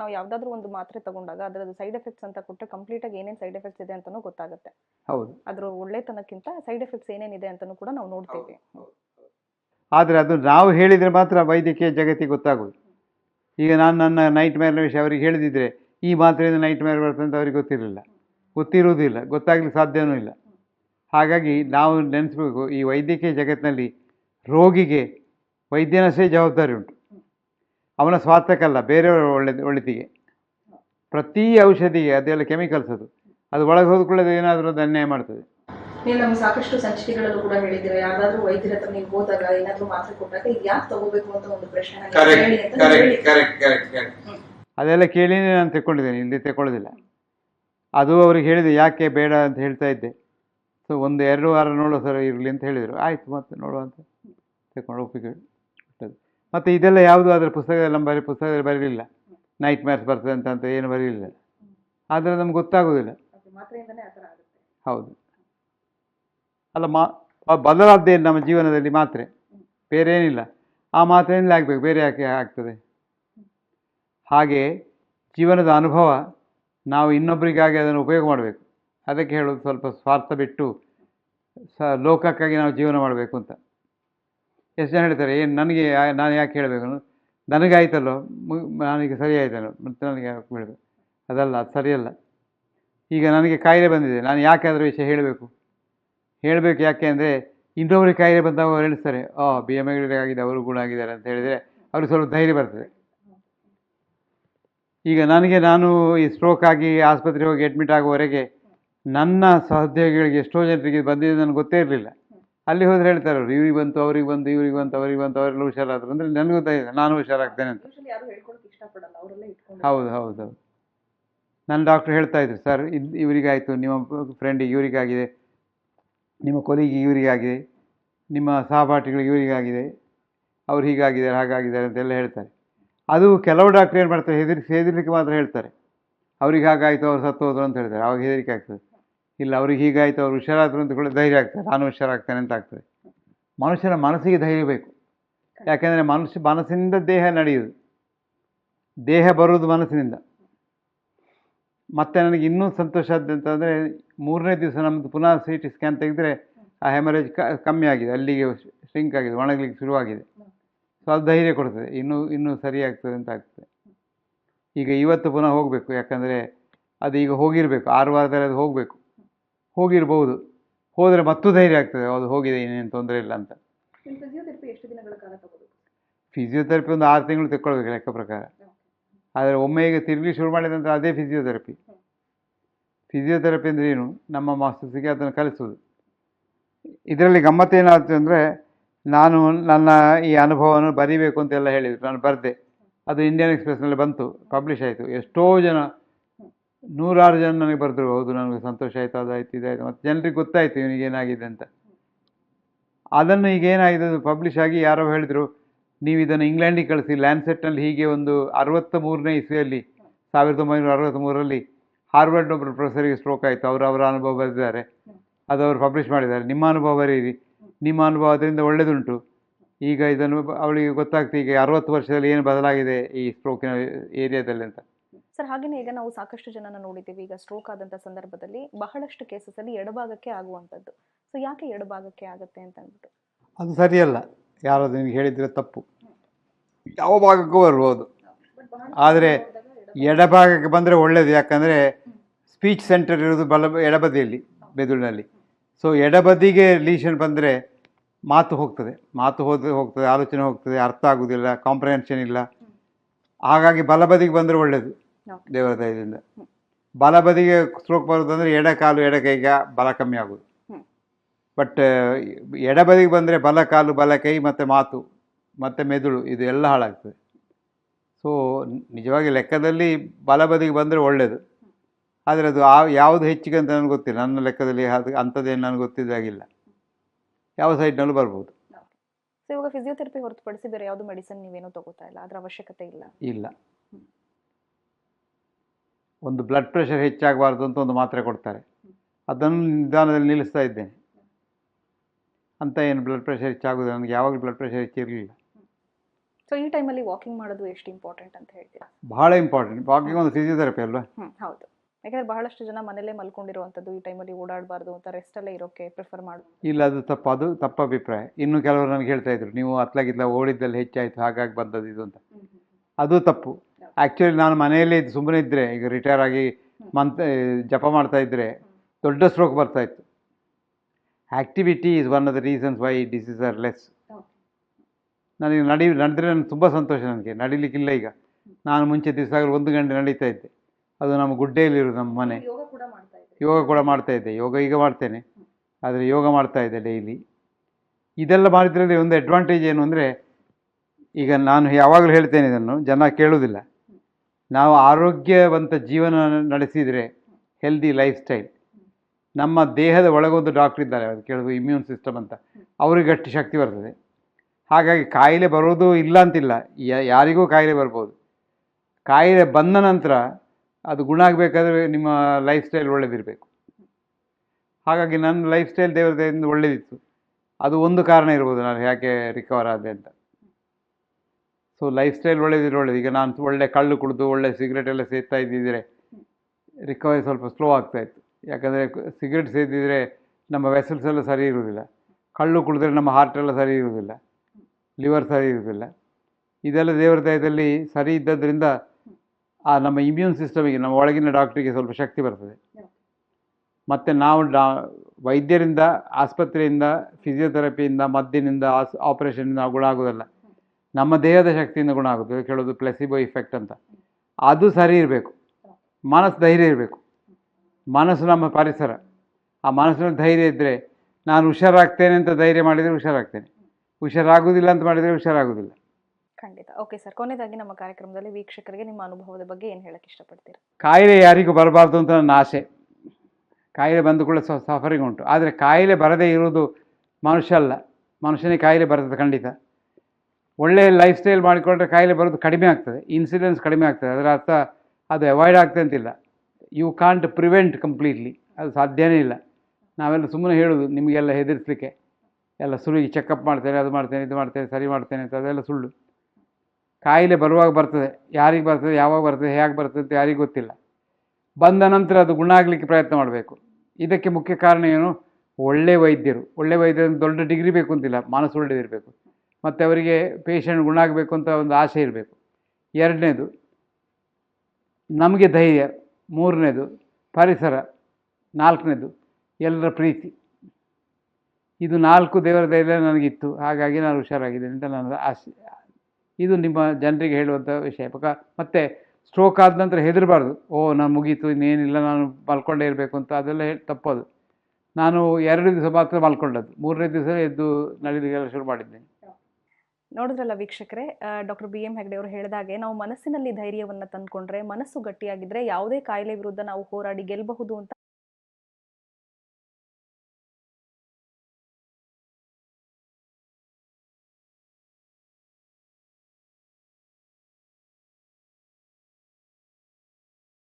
ನಾವು ಯಾವ್ದಾದ್ರು ಒಂದು ಮಾತ್ರೆ ತಗೊಂಡಾಗ ಅದರದ್ದು ಸೈಡ್ ಎಫೆಕ್ಟ್ಸ್ ಅಂತ ಕೊಟ್ಟರೆ ಕಂಪ್ಲೀಟ್ ಆಗಿ ಏನೇನು ಸೈಡ್ ಎಫೆಕ್ಟ್ಸ್ ಇದೆ ಅಂತಾನೂ ಗೊತ್ತಾಗುತ್ತೆ. ಹೌದು. ಅದ್ರ ಒಳ್ಳೆತನಕ್ಕಿಂತ ಸೈಡ್ ಎಫೆಕ್ಟ್ಸ್ ಏನೇನಿದೆ ಅಂತಾನೂ ಕೂಡ ನಾವು ನೋಡ್ತೇವೆ. ಆದರೆ ಅದು ನಾವು ಹೇಳಿದರೆ ಮಾತ್ರ ವೈದ್ಯಕೀಯ ಜಗತ್ತಿಗೆ ಗೊತ್ತಾಗೋದು. ಈಗ ನಾನು ನನ್ನ ನೈಟ್ ಮೇರ್ನ ವಿಷಯ ಅವರಿಗೆ ಹೇಳಿದಿದ್ರೆ ಈ ಮಾತ್ರೆಯಿಂದ ನೈಟ್ ಮೇರ್ ಬರ್ತದೆ ಅಂತ ಅವ್ರಿಗೆ ಗೊತ್ತಿರಲಿಲ್ಲ. ಗೊತ್ತಿರುವುದಿಲ್ಲ ಗೊತ್ತಾಗ್ಲಿಕ್ಕೆ ಸಾಧ್ಯವೂ ಇಲ್ಲ. ಹಾಗಾಗಿ ನಾವು ನೆನೆಸ್ಬೇಕು ಈ ವೈದ್ಯಕೀಯ ಜಗತ್ತಿನಲ್ಲಿ ರೋಗಿಗೆ ವೈದ್ಯನಷ್ಟೇ ಜವಾಬ್ದಾರಿ ಉಂಟು. ಅವನ ಸ್ವಾರ್ಥಕ್ಕಲ್ಲ ಬೇರೆಯವರ ಒಳ್ಳೆ ಒಳಿತಿಗೆ. ಪ್ರತಿ ಔಷಧಿಗೆ ಅದೆಲ್ಲ ಕೆಮಿಕಲ್ಸ್ ಅದು. ಅದು ಒಳಗೆ ಹೋದ್ಕೊಳ್ಳೋದು ಏನಾದರೂ ಅದು ಅನ್ಯಾಯ ಮಾಡ್ತದೆ. ನೀವು ನಮ್ಗೆ ಸಾಕಷ್ಟು ಸಂಚಿಕೆಗಳಲ್ಲೂ ಕೂಡ ಹೇಳಿದ್ದೀರಾ ಯಾವ್ದಾದ್ರು ವೈದ್ಯರ ಹತ್ರ ನೀವು ಹೋದಾಗ ಏನಾದ್ರು ಮಾತ್ರೆ ಕೊಟ್ಟಾಗ ಇದು ಯಾಕೆ ತಗೋಬೇಕು ಅಂತ ಒಂದು ಪ್ರಶ್ನೆ correct correct correct correct correct ಅದೆಲ್ಲ ಕೇಳಿನೇ ನಾನು ತೆಕ್ಕೊಂಡಿದ್ದೇನೆ ಇಲ್ಲಿ ತೆಕ್ಕೊಳ್ಳೋದಿಲ್ಲ ಅದು ಅವ್ರಿಗೆ ಹೇಳಿದೆ ಯಾಕೆ ಬೇಡ ಅಂತ ಹೇಳ್ತಾ ಇದ್ದೆ. ಸೊ ಒಂದು ಎರಡು ವಾರ ನೋಡೋ ಸರ್ ಇರಲಿ ಅಂತ ಹೇಳಿದರು. ಆಯಿತು ಮತ್ತೆ ನೋಡುವಂತ ತೆಕ್ಕೊಂಡು ಒಪ್ಪಿಗೆ ಮತ್ತು ಇದೆಲ್ಲ ಯಾವುದು ಅದರ ಪುಸ್ತಕದಲ್ಲಿ ನಮ್ಮ ಬರೀ ಪುಸ್ತಕದಲ್ಲಿ ಬರಲಿಲ್ಲ. ನೈಟ್ ಮ್ಯಾರ್ಸ್ ಬರ್ತದೆ ಅಂತ ಅಂತ ಏನು ಬರೀಲಿಲ್ಲ. ಆದರೆ ನಮ್ಗೆ ಗೊತ್ತಾಗೋದಿಲ್ಲ. ಹೌದು. ಅಲ್ಲ ಮಾ ಬದಲಾದ್ದೇನು ನಮ್ಮ ಜೀವನದಲ್ಲಿ ಮಾತ್ರೆ? ಬೇರೆ ಏನಿಲ್ಲ. ಆ ಮಾತ್ರೆಯಿಂದಲೇ ಆಗಬೇಕು. ಬೇರೆ ಯಾಕೆ ಆಗ್ತದೆ? ಹಾಗೆ ಜೀವನದ ಅನುಭವ ನಾವು ಇನ್ನೊಬ್ಬರಿಗಾಗಿ ಅದನ್ನು ಉಪಯೋಗ ಮಾಡಬೇಕು. ಅದಕ್ಕೆ ಹೇಳೋದು ಸ್ವಲ್ಪ ಸ್ವಾರ್ಥ ಬಿಟ್ಟು ಸ ಲೋಕಕ್ಕಾಗಿ ನಾವು ಜೀವನ ಮಾಡಬೇಕು ಅಂತ. ಎಷ್ಟು ಜನ ಹೇಳ್ತಾರೆ, ಏನು ನನಗೆ ನಾನು ಯಾಕೆ ಹೇಳಬೇಕು? ನನಗಾಯ್ತಲ್ಲೋ ನನಗೆ ಸರಿ ಆಯ್ತಲ್ಲೋ ಮತ್ತು ನನಗೆ ಯಾಕೆ ಹೇಳಬೇಕು? ಅದಲ್ಲ, ಅದು ಸರಿಯಲ್ಲ. ಈಗ ನನಗೆ ಕಾಯಿಲೆ ಬಂದಿದೆ, ನಾನು ಯಾಕೆ ಅದರ ವಿಷಯ ಹೇಳಬೇಕು? ಹೇಳಬೇಕು ಯಾಕೆ ಅಂದರೆ ಇನ್ನೊಬ್ಬರಿಗೆ ಕಾಯಿಲೆ ಬಂದಾಗ ಅವ್ರು ಹೇಳ್ತಾರೆ ಓ ಬಿ ಎಂ ಆಗಿದೆ ಅವರು ಗುಣ ಆಗಿದ್ದಾರೆ ಅಂತ ಹೇಳಿದರೆ, ಅವ್ರಿಗೆ ಸ್ವಲ್ಪ ಧೈರ್ಯ ಬರ್ತದೆ. ಈಗ ನನಗೆ ನಾನು ಈ ಸ್ಟ್ರೋಕ್ ಆಗಿ ಆಸ್ಪತ್ರೆಗೆ ಹೋಗಿ ಅಡ್ಮಿಟ್ ಆಗುವವರೆಗೆ, ನನ್ನ ಸಹೋದ್ಯೋಗಿಗಳಿಗೆ ಎಷ್ಟೋ ಜನರಿಗೆ ಬಂದಿದೆ ನನಗೆ ಗೊತ್ತೇ ಇರಲಿಲ್ಲ. ಅಲ್ಲಿ ಹೋದ್ರೆ ಹೇಳ್ತಾರೆ ಅವರು ಇವ್ರಿಗೆ ಬಂತು ಅವ್ರಿಗೆ ಬಂತು ಇವ್ರಿಗೆ ಬಂತು ಅವ್ರಿಗೆ ಬಂತು ಅವರೆಲ್ಲ ಹುಷಾರಾದ್ರು. ಅಂದರೆ ನನಗೂ ಗೊತ್ತಾಗಿದೆ ನಾನು ಹುಷಾರಾಗ್ತೇನೆ ಅಂತ. ಹೌದು ಹೌದು ಹೌದು. ನನ್ನ ಡಾಕ್ಟ್ರ್ ಹೇಳ್ತಾ ಇದ್ರು ಸರ್ ಇದು ಇವರಿಗಾಯಿತು ನಿಮ್ಮ ಫ್ರೆಂಡಿಗೆ ಇವರಿಗಾಗಿದೆ ನಿಮ್ಮ ಕೊಲಿಗೆ ಇವರಿಗಾಗಿದೆ ನಿಮ್ಮ ಸಹಪಾಠಿಗಳಿಗೆ ಇವರಿಗಾಗಿದೆ ಅವ್ರು ಹೀಗಾಗಿದ್ದಾರೆ ಹಾಗಾಗಿದ್ದಾರೆ ಅಂತೆಲ್ಲ ಹೇಳ್ತಾರೆ. ಅದು ಕೆಲವು ಡಾಕ್ಟ್ರ್ ಏನು ಮಾಡ್ತಾರೆ ಹೆದರಿಸಿ ಹೆದರಿಕೆ ಮಾತ್ರ ಹೇಳ್ತಾರೆ. ಅವ್ರಿಗೆ ಹಾಗಾಯಿತು ಅವ್ರು ಸತ್ತು ಹೋದ್ರು ಅಂತ ಹೇಳ್ತಾರೆ. ಅವಾಗ ಹೆದರಿಕೆ ಆಗ್ತದೆ. ಇಲ್ಲ, ಅವ್ರಿಗೆ ಹೀಗಾಯಿತು, ಅವ್ರು ಹುಷಾರಾದ್ರು ಅಂತ ಕೂಡ ಧೈರ್ಯ ಆಗ್ತದೆ. ನಾನು ಹುಷಾರಾಗ್ತೇನೆ ಅಂತ ಆಗ್ತದೆ. ಮನುಷ್ಯನ ಮನಸ್ಸಿಗೆ ಧೈರ್ಯ ಬೇಕು. ಯಾಕೆಂದರೆ ಮನುಷ್ಯ ಮನಸ್ಸಿನಿಂದ ದೇಹ ನಡೆಯುವುದು ದೇಹ ಬರುವುದು ಮನಸ್ಸಿನಿಂದ. ಮತ್ತೆ ನನಗೆ ಇನ್ನೂ ಸಂತೋಷ ಅಂತಂದರೆ, ಮೂರನೇ ದಿವಸ ನಮ್ಮದು ಪುನಃ ಸಿ ಟಿ ಸ್ಕ್ಯಾನ್ ತೆಗೆದರೆ ಆ ಹೆಮರೇಜ್ ಕ, ಕಮ್ಮಿ ಆಗಿದೆ. ಅಲ್ಲಿಗೆ ಸ್ಟ್ರಿಂಕ್ ಆಗಿದೆ, ಒಣಗಲಿಕ್ಕೆ ಶುರುವಾಗಿದೆ. ಸೊ ಅದು ಧೈರ್ಯ ಕೊಡ್ತದೆ. ಇನ್ನೂ ಇನ್ನೂ ಸರಿ ಆಗ್ತದೆ ಅಂತ ಆಗ್ತದೆ. ಈಗ ಇವತ್ತು ಪುನಃ ಹೋಗಬೇಕು. ಯಾಕಂದರೆ ಅದು ಈಗ ಹೋಗಿರಬೇಕು. ಆರು ವಾರದಲ್ಲಿ ಅದು ಹೋಗಬೇಕು. ಹೋಗಿರ್ಬೋದು. ಹೋದರೆ ಮತ್ತೂ ಧೈರ್ಯ ಆಗ್ತದೆ ಅದು ಹೋಗಿದೆ ಏನೇನು ತೊಂದರೆ ಇಲ್ಲ ಅಂತ. ಫಿಸಿಯೋಥೆರಪಿ ಒಂದು ಆರು ತಿಂಗಳು ತೆಕ್ಕೊಳ್ಬೇಕು ಲೆಕ್ಕ ಪ್ರಕಾರ. ಆದರೆ ಒಮ್ಮೆ ಈಗ ತಿರುಗಿ ಶುರು ಮಾಡಿದ ನಂತರ ಅದೇ ಫಿಸಿಯೋಥೆರಪಿ ಫಿಸಿಯೋಥೆರಪಿ ಅಂದರೆ ಏನು? ನಮ್ಮ ಮನಸ್ಸಿಗೆ ಅದನ್ನು ಕಲಿಸೋದು ಇದರಲ್ಲಿ ಗಮ್ಮತ್ತೇನಾಯ್ತು ಅಂದರೆ ನಾನು ನನ್ನ ಈ ಅನುಭವವನ್ನು ಬರೀಬೇಕು ಅಂತೆಲ್ಲ ಹೇಳಿದರು. ನಾನು ಬರೆದೆ. ಅದು ಇಂಡಿಯನ್ ಎಕ್ಸ್ಪ್ರೆಸ್ನಲ್ಲಿ ಬಂತು ಪಬ್ಲಿಷ್ ಆಯಿತು. ಎಷ್ಟೋ ಜನ ನೂರಾರು ಜನ ನನಗೆ ಬರೆದ್ರು. ಹೌದು, ನನಗೆ ಸಂತೋಷ ಆಯಿತು ಅದಾಯ್ತು ಇದಾಯ್ತು ಮತ್ತು ಜನರಿಗೆ ಗೊತ್ತಾಯಿತು ಇವನಿಗೆ ಏನಾಗಿದೆ ಅಂತ. ಅದನ್ನು ಈಗ ಏನಾಗಿದೆ ಅದು ಪಬ್ಲಿಷ್ ಆಗಿ ಯಾರೋ ಹೇಳಿದರು, ನೀವು ಇದನ್ನು ಇಂಗ್ಲೆಂಡಿಗೆ ಕಳಿಸಿ ಲ್ಯಾನ್ಸೆಟ್ನಲ್ಲಿ ಹೀಗೆ ಒಂದು ಅರವತ್ತ ಮೂರನೇ ಇಸ್ವಿಯಲ್ಲಿ, ಸಾವಿರದ ಒಂಬೈನೂರ ಅರವತ್ತ್ಮೂರರಲ್ಲಿ ಹಾರ್ವರ್ಡ್ ಒಬ್ಬರು ಪ್ರೊಫೆಸರಿಗೆ ಸ್ಟ್ರೋಕ್ ಆಯಿತು. ಅವರು ಅವರ ಅನುಭವ ಬರೆದಿದ್ದಾರೆ. ಅದು ಅವರು ಪಬ್ಲಿಷ್ ಮಾಡಿದ್ದಾರೆ. ನಿಮ್ಮ ಅನುಭವ ಬರೀರಿ. ನಿಮ್ಮ ಅನುಭವ ಅದರಿಂದ ಒಳ್ಳೆಯದುಂಟು ಈಗ ಇದನ್ನು ಅವಳಿಗೆ ಗೊತ್ತಾಗ್ತದೆ, ಈಗ ಅರವತ್ತು ವರ್ಷದಲ್ಲಿ ಏನು ಬದಲಾಗಿದೆ ಈ ಸ್ಟ್ರೋಕಿನ ಏರಿಯಾದಲ್ಲಿ ಅಂತ. ಸರ್ ಹಾಗೆಯೇ ಈಗ ನಾವು ಸಾಕಷ್ಟು ಜನನ ನೋಡಿದ್ದೀವಿ. ಈಗ ಸ್ಟ್ರೋಕ್ ಆದಂಥ ಸಂದರ್ಭದಲ್ಲಿ ಬಹಳಷ್ಟು ಕೇಸಸ್ ಅಲ್ಲಿ ಎಡಭಾಗಕ್ಕೆ ಆಗುವಂಥದ್ದು. ಸೊ ಯಾಕೆ ಎಡಭಾಗಕ್ಕೆ ಆಗುತ್ತೆ ಅಂತ ಅಂದ್ಬಿಟ್ಟು ಅದು ಸರಿಯಲ್ಲ. ಯಾರಾದ್ರು ನಿಮಗೆ ಹೇಳಿದರೆ ತಪ್ಪು. ಯಾವ ಭಾಗಕ್ಕೂ ಬರ್ಬೋದು. ಆದರೆ ಎಡಭಾಗಕ್ಕೆ ಬಂದರೆ ಒಳ್ಳೆಯದು ಯಾಕಂದರೆ ಸ್ಪೀಚ್ ಸೆಂಟರ್ ಇರೋದು ಬಲ, ಎಡಬದಿಯಲ್ಲಿ ಮೆದುಳಿನಲ್ಲಿ ಸೊ ಎಡಬದಿಗೆ ಲೀಷನ್ ಬಂದರೆ ಮಾತು ಹೋಗ್ತದೆ. ಮಾತು ಹೋದ ಹೋಗ್ತದೆ, ಆಲೋಚನೆ ಹೋಗ್ತದೆ, ಅರ್ಥ ಆಗೋದಿಲ್ಲ ಕಾಂಪ್ರಹೆನ್ಷನ್ ಇಲ್ಲ. ಹಾಗಾಗಿ ಬಲಬದಿಗೆ ಬಂದರೆ ಒಳ್ಳೆಯದು. ದೇವರ ದಯದಿಂದ ಬಲಬದಿಗೆ ಸ್ಟ್ರೋಕ್ ಬರೋದಂದರೆ ಎಡ ಕಾಲು ಎಡ ಕೈಗೆ ಬಲ ಕಮ್ಮಿ ಆಗೋದು ಬಟ್ ಎಡ ಬದಿಗೆ ಬಂದರೆ ಬಲ ಕಾಲು ಬಲ ಕೈ ಮತ್ತು ಮಾತು ಮತ್ತು ಮೆದುಳು ಇದು ಎಲ್ಲ ಹಾಳಾಗ್ತದೆ. ಸೊ ನಿಜವಾಗಿ ಲೆಕ್ಕದಲ್ಲಿ ಬಲ ಬದಿಗೆ ಬಂದರೆ ಒಳ್ಳೆಯದು ಆದರೆ ಅದು ಆ ಯಾವುದು ಹೆಚ್ಚಿಗೆ ಅಂತ ನನಗೆ ಗೊತ್ತಿಲ್ಲ. ನನ್ನ ಲೆಕ್ಕದಲ್ಲಿ ಅದು ಅಂಥದ್ದೇನು ನನಗೆ ಗೊತ್ತಿದ್ದಾಗಿಲ್ಲ ಯಾವ ಸೈಡ್ನಲ್ಲೂ ಬರ್ಬೋದು. ಸೊ ಇವಾಗ ಫಿಸಿಯೋಥೆರಪಿ ಹೊರತುಪಡಿಸಿ ಬೇರೆ ಯಾವುದು ಮೆಡಿಸಿನ್ ನೀವೇನೂ ತಗೋತಾ ಇಲ್ಲ? ಅದರ ಅವಶ್ಯಕತೆ ಇಲ್ಲ? ಇಲ್ಲ. ಒಂದು ಬ್ಲಡ್ ಪ್ರೆಷರ್ ಹೆಚ್ಚಾಗಬಾರ್ದು ಅಂತ ಒಂದು ಮಾತ್ರೆ ಕೊಡ್ತಾರೆ. ಅದನ್ನು ನಿಧಾನದಲ್ಲಿ ನಿಲ್ಲಿಸ್ತಾ ಇದ್ದೇನೆ. ಅಂತ ಏನು ಬ್ಲಡ್ ಪ್ರೆಷರ್ ಹೆಚ್ಚಾಗೋದು ನನಗೆ ಯಾವಾಗಲೂ ಬ್ಲಡ್ ಪ್ರೆಷರ್ ಹೆಚ್ಚಿರಲಿಲ್ಲ. ಸೊ ಈ ಟೈಮಲ್ಲಿ ವಾಕಿಂಗ್ ಮಾಡೋದು ಎಷ್ಟು ಇಂಪಾರ್ಟೆಂಟ್ ಅಂತ ಹೇಳ್ತೀರಾ? ಬಹಳ ಇಂಪಾರ್ಟೆಂಟ್ ವಾಕಿಂಗ್ ಒಂದು ಫಿಸಿಯೋಥೆರಪಿ ಅಲ್ವಾ? ಹೌದು. ಯಾಕಂದ್ರೆ ಬಹಳಷ್ಟು ಜನ ಮನೇಲೆ ಮಲ್ಕೊಂಡಿರುವಂಥದ್ದು ಈ ಟೈಮಲ್ಲಿ ಓಡಾಡಬಾರ್ದು ಅಂತ ರೆಸ್ಟಲ್ಲೇ ಇರೋಕ್ಕೆ ಪ್ರಿಫರ್ ಮಾಡು ಇಲ್ಲ ಅದು ತಪ್ಪು. ಅದು ತಪ್ಪು ಅಭಿಪ್ರಾಯ. ಇನ್ನು ಕೆಲವರು ನನಗೆ ಹೇಳ್ತಾ ಇದ್ರು ನೀವು ಅತ್ಲಾಗಿತ್ಲ ಓಡಿದ್ದಲ್ಲಿ ಹೆಚ್ಚಾಯಿತು ಹಾಗಾಗಿ ಬಂದದ್ದು ಇದು ಅಂತ. ಅದು ತಪ್ಪು. ಆ್ಯಕ್ಚುಲಿ ನಾನು ಮನೆಯಲ್ಲೇ ಇದ್ದು ಸುಮ್ಮನೆ ಇದ್ದರೆ ಈಗ ರಿಟೈರ್ ಆಗಿ ಮಂತ್ ಜಪ ಮಾಡ್ತಾ ಇದ್ದರೆ ದೊಡ್ಡ ಸ್ಟ್ರೋಕ್ ಬರ್ತಾ ಇತ್ತು. Activity is one of the reasons why diseases are less ನನಗೆ ನಡಿ ನಡೆದ್ರೆ ನನಗೆ ತುಂಬ ಸಂತೋಷ ನನಗೆ. ನಡಿಲಿಕ್ಕಿಲ್ಲ ಈಗ. ನಾನು ಮುಂಚೆ ದಿವಸ ಒಂದು ಗಂಟೆ ನಡೀತಾ ಇದ್ದೆ. ಅದು ನಮ್ಮ ಗುಡ್ಡೆಯಲ್ಲಿರೋದು ನಮ್ಮ ಮನೆ. ಯೋಗ ಕೂಡ ಮಾಡ್ತಾ ಇದ್ರಿ ಯೋಗ ಕೂಡ ಮಾಡ್ತಾ ಇದ್ದೆ. ಯೋಗ ಈಗ ಮಾಡ್ತೇನೆ. ಆದರೆ ಯೋಗ ಮಾಡ್ತಾ ಇದ್ದೆ ಡೈಲಿ ಇದೆಲ್ಲ ಮಾಡಿದ್ರಲ್ಲಿ ಒಂದು ಅಡ್ವಾಂಟೇಜ್ ಏನು ಅಂದರೆ ಈಗ ನಾನು ಯಾವಾಗಲೂ ಹೇಳ್ತೇನೆ ಇದನ್ನು ಜನ ಕೇಳುವುದಿಲ್ಲ ನಾವು ಆರೋಗ್ಯವಂತ ಜೀವನ ನಡೆಸಿದರೆ ಹೆಲ್ದಿ ಲೈಫ್ ಸ್ಟೈಲ್ ನಮ್ಮ ದೇಹದ ಒಳಗೊಂದು ಡಾಕ್ಟ್ರ್ ಇದ್ದಾರೆ, ಅದು ಕೇಳೋದು ಇಮ್ಯೂನ್ ಸಿಸ್ಟಮ್ ಅಂತ. ಅವ್ರಿಗೆ ಅಷ್ಟು ಶಕ್ತಿ ಬರ್ತದೆ. ಹಾಗಾಗಿ ಕಾಯಿಲೆ ಬರೋದು ಇಲ್ಲ ಅಂತಿಲ್ಲ. ಯಾರಿಗೂ ಕಾಯಿಲೆ ಬರ್ಬೋದು. ಕಾಯಿಲೆ ಬಂದ ನಂತರ ಅದು ಗುಣ ಆಗಬೇಕಾದ್ರೆ ನಿಮ್ಮ ಲೈಫ್ ಸ್ಟೈಲ್ ಒಳ್ಳೆದಿರಬೇಕು. ಹಾಗಾಗಿ ನನ್ನ ಲೈಫ್ ಸ್ಟೈಲ್ ದೇವರದಿಂದ ಒಳ್ಳೆದಿತ್ತು. ಅದು ಒಂದು ಕಾರಣ ಇರ್ಬೋದು, ನಾನು ಯಾಕೆ ರಿಕವರ್ ಆದೆ ಅಂತ. ಸೊ ಲೈಫ್ ಸ್ಟೈಲ್ ಒಳ್ಳೇದಿದ್ರೆ ಒಳ್ಳೇದು. ಈಗ ನಾನು ಒಳ್ಳೆ ಕಳ್ಳು ಕುಡಿದು, ಒಳ್ಳೆ ಸಿಗರೇಟ್ ಎಲ್ಲ ಸೇರ್ತಾ ಇದ್ದಿದ್ರೆ ರಿಕವರಿ ಸ್ವಲ್ಪ ಸ್ಲೋ ಆಗ್ತಾ ಇತ್ತು. ಯಾಕಂದರೆ ಸಿಗರೇಟ್ ಸೇದಿದ್ರೆ ನಮ್ಮ ವೆಸಲ್ಸ್ ಎಲ್ಲ ಸರಿ ಇರುವುದಿಲ್ಲ. ಕಳ್ಳು ಕುಡಿದ್ರೆ ನಮ್ಮ ಹಾರ್ಟ್ ಎಲ್ಲ ಸರಿ ಇರುವುದಿಲ್ಲ. ಲಿವರ್ ಸರಿ ಇರುವುದಿಲ್ಲ. ಇದೆಲ್ಲ ದೇವರ ದಯದಲ್ಲಿ ಸರಿ ಇದ್ದದ್ರಿಂದ ಆ ನಮ್ಮ ಇಮ್ಯೂನ್ ಸಿಸ್ಟಮಿಗೆ ನಮ್ಮ ಒಳಗಿನ ಡಾಕ್ಟ್ರಿಗೆ ಸ್ವಲ್ಪ ಶಕ್ತಿ ಬರ್ತದೆ. ಮತ್ತು ನಾವು ಡಾ, ವೈದ್ಯರಿಂದ, ಆಸ್ಪತ್ರೆಯಿಂದ ಫಿಸಿಯೋಥೆರಪಿಯಿಂದ ಮದ್ದಿನಿಂದ, ಆಸ್ ಆಪರೇಷನಿಂದ ಗುಣ ಆಗೋದಲ್ಲ ನಮ್ಮ ದೇಹದ ಶಕ್ತಿಯಿಂದ ಗುಣ ಆಗುತ್ತೆ. ಕೇಳೋದು ಪ್ಲೆಸಿಬೋ ಇಫೆಕ್ಟ್ ಅಂತ. ಅದು ಸರಿ ಇರಬೇಕು. ಮನಸ್ಸು ಧೈರ್ಯ ಇರಬೇಕು. ಮನಸ್ಸು ನಮ್ಮ ಪರಿಸರ. ಆ ಮನಸ್ಸಿನಲ್ಲಿ ಧೈರ್ಯ ಇದ್ದರೆ ನಾನು ಹುಷಾರಾಗ್ತೇನೆ ಅಂತ ಧೈರ್ಯ ಮಾಡಿದರೆ ಹುಷಾರಾಗ್ತೇನೆ. ಹುಷಾರಾಗುವುದಿಲ್ಲ ಅಂತ ಮಾಡಿದರೆ ಹುಷಾರಾಗೋದಿಲ್ಲ. ಖಂಡಿತ. ಓಕೆ ಸರ್ ಕೊನೆಯದಾಗಿ ನಮ್ಮ ಕಾರ್ಯಕ್ರಮದಲ್ಲಿ ವೀಕ್ಷಕರಿಗೆ ನಿಮ್ಮ ಅನುಭವದ ಬಗ್ಗೆ ಏನು ಹೇಳಕ್ಕೆ ಇಷ್ಟಪಡ್ತೀರಾ? ಕಾಯಿಲೆ ಯಾರಿಗೂ ಬರಬಾರ್ದು ಅಂತ ನನ್ನ ಆಸೆ. ಕಾಯಿಲೆ ಬಂದ ಕೂಡ ಸಫರಿಂಗ್ ಉಂಟು. ಆದರೆ ಕಾಯಿಲೆ ಬರದೇ ಇರುವುದು ಮನುಷ್ಯ ಅಲ್ಲ. ಮನುಷ್ಯನೇ ಕಾಯಿಲೆ ಬರ್ತದೆ ಖಂಡಿತ. ಒಳ್ಳೆಯ ಲೈಫ್ ಸ್ಟೈಲ್ ಮಾಡಿಕೊಂಡ್ರೆ ಕಾಯಿಲೆ ಬರೋದು ಕಡಿಮೆ ಆಗ್ತದೆ ಇನ್ಸಿಡೆನ್ಸ್ ಕಡಿಮೆ ಆಗ್ತದೆ. ಅದರ ಅರ್ಥ ಅದು ಅವಾಯ್ಡ್ ಆಗ್ತದೆ ಅಂತಿಲ್ಲ. ಯು ಕಾಂಟ್ ಪ್ರಿವೆಂಟ್ ಕಂಪ್ಲೀಟ್ಲಿ ಅದು ಸಾಧ್ಯನೇ ಇಲ್ಲ. ನಾವೆಲ್ಲ ಸುಮ್ಮನೆ ಹೇಳೋದು, ನಿಮಗೆಲ್ಲ ಹೆದರಿಸಲಿಕ್ಕೆ. ಎಲ್ಲ ಸುರುಗಿ ಚೆಕಪ್ ಮಾಡ್ತೇನೆ, ಅದು ಮಾಡ್ತೇನೆ, ಇದು ಮಾಡ್ತೇನೆ, ಸರಿ ಮಾಡ್ತೇನೆ ಅಂತ ಅದೆಲ್ಲ ಸುಳ್ಳು. ಕಾಯಿಲೆ ಬರುವಾಗ ಬರ್ತದೆ. ಯಾರಿಗೆ ಬರ್ತದೆ, ಯಾವಾಗ ಬರ್ತದೆ, ಹೇಗೆ ಬರ್ತದೆ ಅಂತ ಯಾರಿಗೂ ಗೊತ್ತಿಲ್ಲ. ಬಂದ ನಂತರ ಅದು ಗುಣ ಆಗಲಿಕ್ಕೆ ಪ್ರಯತ್ನ ಮಾಡಬೇಕು. ಇದಕ್ಕೆ ಮುಖ್ಯ ಕಾರಣ ಏನು? ಒಳ್ಳೆ ವೈದ್ಯರು. ಒಳ್ಳೆ ವೈದ್ಯರು ದೊಡ್ಡ ಡಿಗ್ರಿ ಬೇಕು ಅಂತಿಲ್ಲ. ಮನಸ್ಸು ಒಳ್ಳೆದಿರಬೇಕು. ಮತ್ತು ಅವರಿಗೆ ಪೇಷಂಟ್ ಗುಣ ಆಗಬೇಕು ಅಂತ ಒಂದು ಆಸೆ ಇರಬೇಕು. ಎರಡನೇದು, ನಮಗೆ ಧೈರ್ಯ. ಮೂರನೇದು, ಪರಿಸರ. ನಾಲ್ಕನೇದು, ಎಲ್ಲರ ಪ್ರೀತಿ. ಇದು ನಾಲ್ಕು ದೇವರ ಧೈರ್ಯ ನನಗಿತ್ತು, ಹಾಗಾಗಿ ನಾನು ಹುಷಾರಾಗಿದ್ದೇನೆ ಅಂತ ನನ್ನ ಆಸೆ. ಇದು ನಿಮ್ಮ ಜನರಿಗೆ ಹೇಳುವಂಥ ವಿಷಯ. ಪಕ್ಕ ಮತ್ತು ಸ್ಟ್ರೋಕ್ ಆದ ನಂತರ ಹೆದರಬಾರ್ದು. ಓ, ನಾನು ಮುಗೀತು, ಇನ್ನೇನಿಲ್ಲ, ನಾನು ಮಲ್ಕೊಂಡೇ ಇರಬೇಕು ಅಂತ ಅದೆಲ್ಲ ಹೇಳಿ ತಪ್ಪೋದು. ನಾನು ಎರಡು ದಿವಸ ಮಾತ್ರ ಮಲ್ಕೊಂಡದ್ದು. ಮೂರನೇ ದಿವಸ ಎದ್ದು ನಡೀಲಿಕ್ಕೆಲ್ಲ ಶುರು ಮಾಡಿದ್ದೇನೆ. ನೋಡಿದ್ರಲ್ಲ ವೀಕ್ಷಕರೇ ಡಾಕ್ಟರ್ ಬಿ ಎಂ ಹೆಗ್ಡೆ ಅವರು ಹೇಳಿದಾಗೆ, ನಾವು ಮನಸ್ಸಿನಲ್ಲಿ ಧೈರ್ಯವನ್ನು ತಂದ್ಕೊಂಡ್ರೆ, ಮನಸ್ಸು ಗಟ್ಟಿಯಾಗಿದ್ರೆ ಯಾವುದೇ ಕಾಯಿಲೆ ವಿರುದ್ಧ ನಾವು ಹೋರಾಡಿ ಗೆಲ್ಲಬಹುದು ಅಂತ